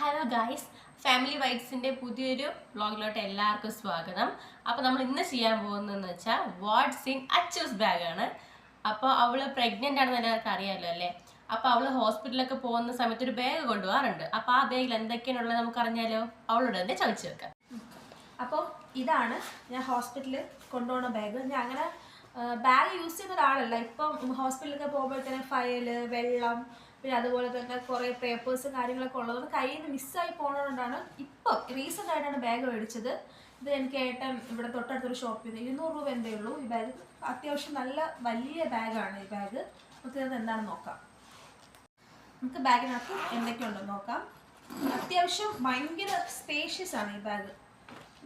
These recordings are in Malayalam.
ഹലോ ഗൈസ് ഫാമിലി വൈറ്റ്സിന്റെ പുതിയൊരു വ്ളോഗിലോട്ട് എല്ലാവർക്കും സ്വാഗതം. അപ്പോൾ നമ്മൾ ഇന്ന് ചെയ്യാൻ പോകുന്നതെന്ന് വെച്ചാൽ വാട്സ് ഇൻ അച്ചൂസ് ബാഗാണ് അപ്പോൾ അവൾ പ്രഗ്നന്റ് ആണെന്ന് എല്ലാവർക്കും അറിയാമല്ലോ അല്ലേ? അപ്പോൾ അവൾ ഹോസ്പിറ്റലിലൊക്കെ പോകുന്ന സമയത്ത് ഒരു ബാഗ് കൊണ്ടുപോകാറുണ്ട്. അപ്പോൾ ആ ബാഗിൽ എന്തൊക്കെയാണുള്ളത് നമുക്ക് അറിഞ്ഞാലോ? അവളോട് തന്നെ ചോദിച്ചു വെക്കാം അപ്പോൾ ഇതാണ് ഞാൻ ഹോസ്പിറ്റലിൽ കൊണ്ടുപോകുന്ന ബാഗ് ഞാൻ അങ്ങനെ ബാഗ് യൂസ് ചെയ്യുന്ന ഒരാളല്ല. ഇപ്പം ഹോസ്പിറ്റലിലൊക്കെ പോകുമ്പോഴത്തേനും ഫയൽ വെള്ളം പിന്നെ അതുപോലെ തന്നെ കുറേ പേപ്പേഴ്സ് കാര്യങ്ങളൊക്കെ ഉള്ളതുകൊണ്ട് കയ്യിൽ നിന്ന് മിസ്സായി പോകുന്നതുകൊണ്ടാണ് ഇപ്പം റീസെന്റ് ആയിട്ടാണ് ബാഗ് മേടിച്ചത്. ഇത് എനിക്ക് ഏട്ടൻ ഇവിടെ തൊട്ടടുത്തൊരു ഷോപ്പിൽ നിന്ന് ഇരുന്നൂറ് രൂപ എന്തേ ഉള്ളൂ. ഈ ബാഗ് അത്യാവശ്യം നല്ല വലിയ ബാഗാണ് ഈ ബാഗ് നമുക്ക് ഇത് എന്താണെന്ന് നോക്കാം. നമുക്ക് ബാഗിനകത്ത് എന്തൊക്കെയുണ്ടെന്ന് നോക്കാം. അത്യാവശ്യം ഭയങ്കര സ്പേഷ്യസ് ആണ് ഈ ബാഗ്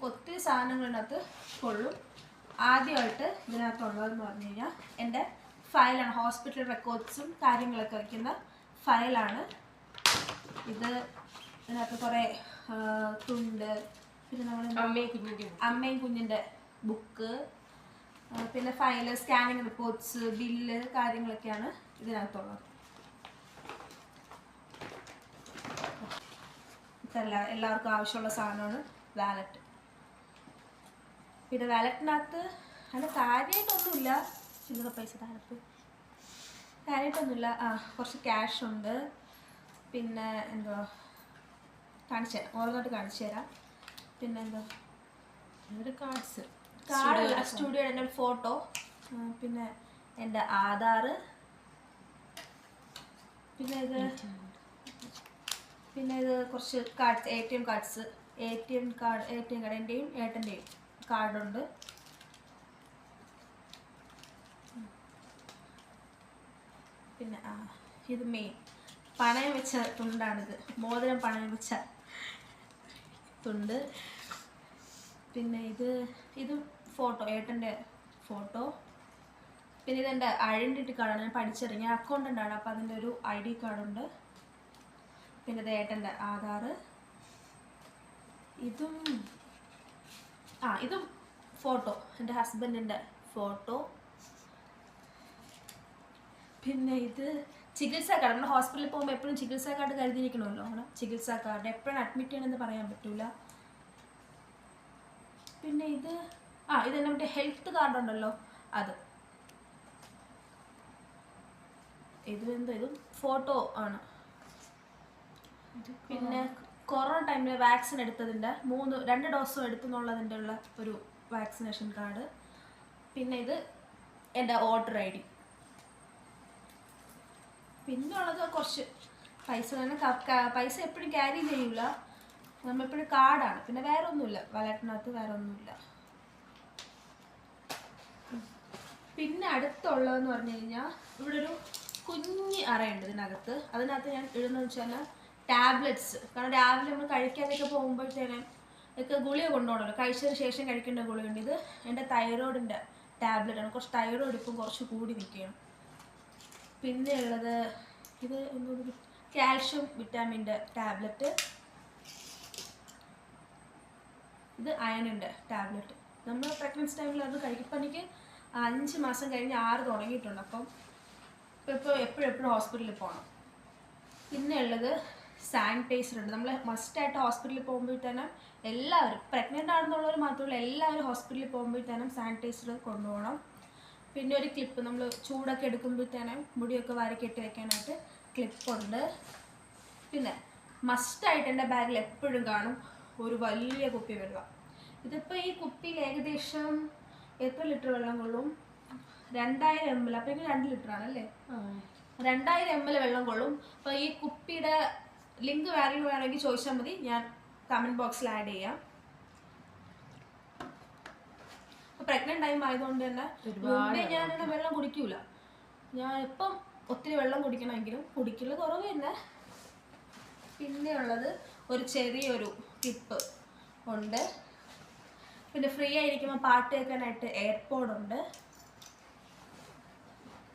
ഒത്തിരി സാധനങ്ങളിനകത്ത് കൊള്ളും ആദ്യമായിട്ട് ഇതിനകത്തുള്ളതെന്ന് പറഞ്ഞു കഴിഞ്ഞാൽ എന്റെ ഫയലാണ് ഹോസ്പിറ്റൽ റെക്കോർഡ്സും കാര്യങ്ങളൊക്കെ വയ്ക്കുന്ന ഫയലാണ്. ഇത് ഇതിനകത്ത് കുറേ തുണ്ട് പിന്നെ നമ്മൾ അമ്മയും കുഞ്ഞിന്റെ അമ്മയും കുഞ്ഞിന്റെ ബുക്ക് പിന്നെ ഫയൽ സ്കാനിങ് റിപ്പോർട്ട്സ് ബില്ല് കാര്യങ്ങളൊക്കെയാണ് ഇതിനകത്തുള്ളത്. ഇതല്ല എല്ലാവർക്കും ആവശ്യമുള്ള സാധനമാണ് വാലറ്റ് പിന്നെ വാലറ്റിനകത്ത് അതിന്റെ കാര്യമായിട്ടൊന്നുമില്ല. ചില്ലറ പൈസ താഴത്ത് കാര്യമായിട്ടൊന്നുമില്ല ആ കുറച്ച് ക്യാഷ് ഉണ്ട്. പിന്നെ എന്തോ കാണിച്ചു തരാം. ഓരോന്നായിട്ട് കാണിച്ചു തരാം. പിന്നെ എന്തോ കാർഡ്സ് കാർഡ് സ്റ്റുഡിയോ എന്റെ ഒരു ഫോട്ടോ പിന്നെ എന്റെ ആധാർ പിന്നെ ഇത് പിന്നെ ഇത് കുറച്ച് cards A T M cards A T M card A T M card എന്റെയും ഏട്ടന്റെയും കാർഡുണ്ട് പിന്നെ ആ ഇത് മെയിൻ പണയം വെച്ച തുണ്ടാണിത്. മോതിരം പണയം വെച്ച തുണ്ട്. പിന്നെ ഇത് ഇത് ഫോട്ടോ ഏട്ടന്റെ ഫോട്ടോ. പിന്നെ ഇതെന്റെ ഐഡന്റിറ്റി കാർഡാണ് ഞാൻ പഠിച്ചിറങ്ങിയ ആണ് അപ്പോൾ അതിന്റെ ഒരു ഐ ഡി കാർഡുണ്ട് പിന്നെ ഇത് ഏട്ടന്റെ ആധാർ ഇതും ആ ഇതും ഫോട്ടോ. എന്റെ ഹസ്ബൻഡിന്റെ ഫോട്ടോ. പിന്നെ ഇത് ചികിത്സാ കാർഡ് നമ്മൾ ഹോസ്പിറ്റലിൽ പോകുമ്പോൾ എപ്പോഴും ചികിത്സാ കാർഡ് കരുതിയിരിക്കണമല്ലോ. അങ്ങനെ ചികിത്സാ കാർഡ് എപ്പോഴും അഡ്മിറ്റ് ചെയ്യണമെന്ന് പറയാൻ പറ്റൂല. പിന്നെ ഇത് ആ ഇത് തന്നെ മറ്റേ ഹെൽത്ത് കാർഡ് ഉണ്ടല്ലോ. അത്. ഇത് എന്തോ ഇതും ഫോട്ടോ ആണ്. പിന്നെ കൊറോണ ടൈമിൽ വാക്സിൻ എടുത്തതിന്റെ മൂന്ന് രണ്ട് ഡോസും എടുത്തെന്നുള്ളതിന്റെ ഉള്ള ഒരു വാക്സിനേഷൻ കാർഡ് പിന്നെ ഇത് എന്റെ ഓർഡർ ഐ ഡി പിന്നെ ഉള്ളത് കുറച്ച് പൈസ തന്നെ പൈസ എപ്പോഴും ക്യാരി ചെയ്യൂല. നമ്മളെപ്പോഴും കാർഡാണ് പിന്നെ വേറെ ഒന്നുമില്ല വലട്ടിനകത്ത് വേറെ ഒന്നുമില്ല പിന്നെ അടുത്തുള്ളതെന്ന് പറഞ്ഞു കഴിഞ്ഞാൽ ഇവിടെ ഒരു കുഞ്ഞി അറയുണ്ട് ഇതിനകത്ത്. അതിനകത്ത് ഞാൻ ഇടുന്നതെന്ന് വെച്ചാൽ ടാബ്ലറ്റ്സ് കാരണം രാവിലെ നമ്മൾ കഴിക്കാനൊക്കെ പോകുമ്പോഴത്തേനും ഒക്കെ ഗുളിക കൊണ്ടുപോകണമല്ലോ. കഴിച്ചതിന് ശേഷം കഴിക്കേണ്ട ഗുളിയുണ്ട് ഇത് എന്റെ തൈറോയിഡിന്റെ ടാബ്ലറ്റ് ആണ്. കുറച്ച് തൈറോയിഡ് ഇപ്പം കുറച്ച് കൂടി നിൽക്കുകയാണ്. പിന്നെ ഉള്ളത് ഇത് കാൽഷ്യം വിറ്റാമിന്റെ ടാബ്ലറ്റ്. ഇത് അയണിന്റെ ടാബ്ലറ്റ്. നമ്മൾ പ്രഗ്നൻസി ടൈമിൽ അത് കഴിക്കപ്പണിക്ക് അഞ്ച് മാസം കഴിഞ്ഞ് ആറ് തുടങ്ങിയിട്ടുണ്ട്. അപ്പം ഇപ്പം ഇപ്പോൾ എപ്പോഴും എപ്പോഴും ഹോസ്പിറ്റലിൽ പോകണം. പിന്നെ ഉള്ളത് സാനിറ്റൈസർ ഉണ്ട്. നമ്മൾ മസ്റ്റായിട്ട് ഹോസ്പിറ്റലിൽ പോകുമ്പോഴത്തേനും എല്ലാവരും പ്രഗ്നന്റ് ആണെന്നുള്ളവർ മാത്രമല്ല എല്ലാവരും ഹോസ്പിറ്റലിൽ പോകുമ്പോഴത്തേനും സാനിറ്റൈസർ കൊണ്ടുപോകണം. പിന്നെ ഒരു ക്ലിപ്പ് നമ്മൾ ചൂടൊക്കെ എടുക്കുമ്പോഴത്തേനും മുടിയൊക്കെ വാരി കെട്ടി വെക്കാനായിട്ട് ക്ലിപ്പുണ്ട് പിന്നെ മസ്റ്റായിട്ട് എന്റെ ബാഗിൽ എപ്പോഴും കാണും ഒരു വലിയ കുപ്പി വെള്ളം. ഇതിപ്പോൾ ഈ കുപ്പിയിൽ ഏകദേശം എത്ര ലിറ്റർ വെള്ളം കൊള്ളും? രണ്ടായിരം എം എൽ അപ്പോഴേക്കും രണ്ട് ലിറ്റർ ആണല്ലേ? രണ്ടായിരം എം എൽ വെള്ളം കൊള്ളും. അപ്പോൾ ഈ കുപ്പിയുടെ ലിങ്ക് വേറെ വേണമെങ്കിൽ ചോദിച്ചാൽ മതി. ഞാൻ കമന്റ് ബോക്സിൽ ആഡ് ചെയ്യാം. പ്രഗ്നന്റ് ടൈം ആയതുകൊണ്ട് തന്നെ മുമ്പേ ഞാൻ അങ്ങനെ വെള്ളം കുടിക്കൂല. ഞാൻ ഇപ്പം ഒത്തിരി വെള്ളം കുടിക്കണമെങ്കിലും കുടിക്കുന്നത് കുറവ് തന്നെ പിന്നെ ഉള്ളത് ഒരു ചെറിയൊരു ടിപ്പ് ഉണ്ട്. പിന്നെ ഫ്രീ ആയിരിക്കുമ്പോൾ പാട്ട് കേൾക്കാനായിട്ട് എയർപോഡ് ഉണ്ട്.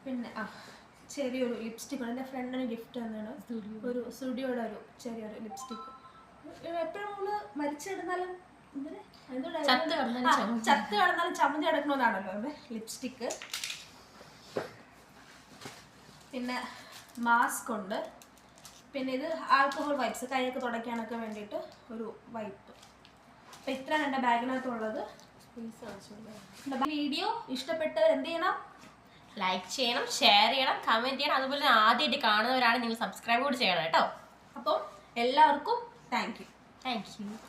പിന്നെ ആ ചെറിയൊരു ലിപ്സ്റ്റിക് ഉണ്ട്. എന്റെ ഫ്രണ്ടിന് ഗിഫ്റ്റ് തന്നെയാണ് ഒരു സ്റ്റുഡിയോയുടെ ഒരു ചെറിയൊരു ലിപ്സ്റ്റിക് എപ്പോഴും നമ്മൾ മരിച്ചിടുന്നാലും ചത്ത് കടന്നാലും ചമഞ്ഞ്. കിടക്കണമെന്നാണല്ലോ അതെ ലിപ്സ്റ്റിക്ക്. പിന്നെ മാസ്ക് ഉണ്ട്. പിന്നെ ഇത് ആൽക്കഹോൾ വൈപ്സ് കൈയൊക്കെ തുടയ്ക്കാനൊക്കെ വേണ്ടിയിട്ട് ഒരു വൈപ്പ് അപ്പം ഇത്രയാണ് എന്റെ ബാഗിനകത്തുള്ളത്. വീഡിയോ ഇഷ്ടപ്പെട്ടവർ എന്ത് ചെയ്യണം? ലൈക്ക് ചെയ്യണം ഷെയർ ചെയ്യണം കമന്റ് ചെയ്യണം. അതുപോലെ തന്നെ ആദ്യമായിട്ട് കാണുന്നവരാണ് നിങ്ങൾ സബ്സ്ക്രൈബ് കൂടി ചെയ്യണം കേട്ടോ. അപ്പം എല്ലാവർക്കും താങ്ക് യു താങ്ക് യു